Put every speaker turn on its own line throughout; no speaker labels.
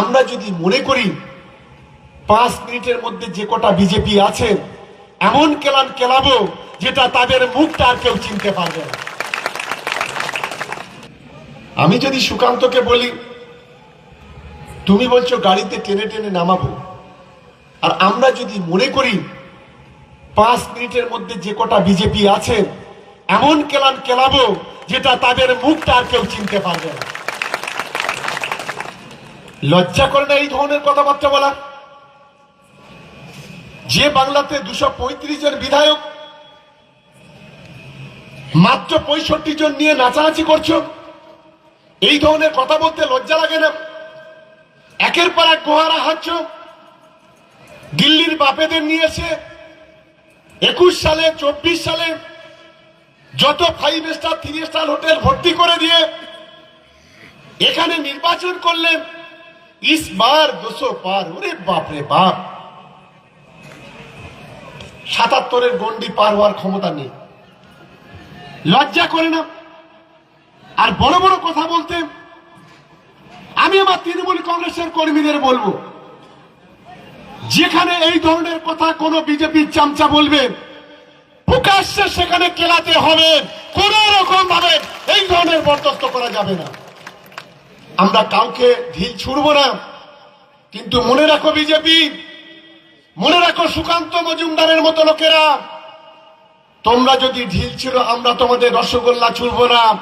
আমরা যদি মনে করি পাঁচ মিনিটের মধ্যে যে কটা বিজেপি আছে, এমন কেলান কেলাবো যেটা তাদের মুখটা আর কেউ চিনতে পারবে না। আমি যদি সুকান্তকে বলি, তুমি বলছো গাড়িতে টেনে টেনে নামাবো। আর আমরা যদি মনে করি, পাঁচ মিনিটের মধ্যে যে কটা বিজেপি আছে, এমন কেলান কেলাবো যেটা তাদের মুখটা আর কেউ চিনতে পারবে না। লজ্জা করে না এই ধরনের কথাবার্তা বলা যে বাংলাতে দুশো পঁয়ত্রিশ জন বিধায়ক, মাত্র পঁয়ষট্টি জন নিয়ে নাচানাচি করছ? এই ধরনের কথা বলতে লজ্জা লাগে না? একের পর এক গোহারা হাঁটছ? দিল্লির বাপেদের নিয়ে এসে একুশ সালে, চব্বিশ সালে যত five star three star hotel ভর্তি করে দিয়ে এখানে নির্বাচন করলেন ইস বার দুশো পার ওরে বাপ রে বাপ সাতাত্তরের গন্ডি পার হওয়ার ক্ষমতা নেই। লজ্জা করে না। আর বড় বড় কথা বলতে, আমি আমার তৃণমূল কংগ্রেসের কর্মীদের বলব, যেখানে এই ধরনের কথা কোন বিজেপির চামচা বলবে, প্রকাশ্যে সেখানে কেলাতে হবে, কোন রকম ভাবে এই ধরনের বরদাস্ত করা যাবে না। আমরা কাউকে ঢিল ছুড়ব না। কিন্তু মনে রাখো বিজেপি মনে রাখো সুকান্ত মজুমদারের মতো লোকেরা, তোমরা যদি ঢিল ছিল আমরা তোমাদের রসগোল্লা ছুড়ব না।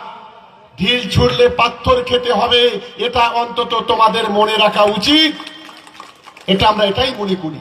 ঢিল ছুড়লে পাথর খেতে হবে, এটা অন্তত তোমাদের মনে রাখা উচিত। এটা আমরা এটাই মনে করি।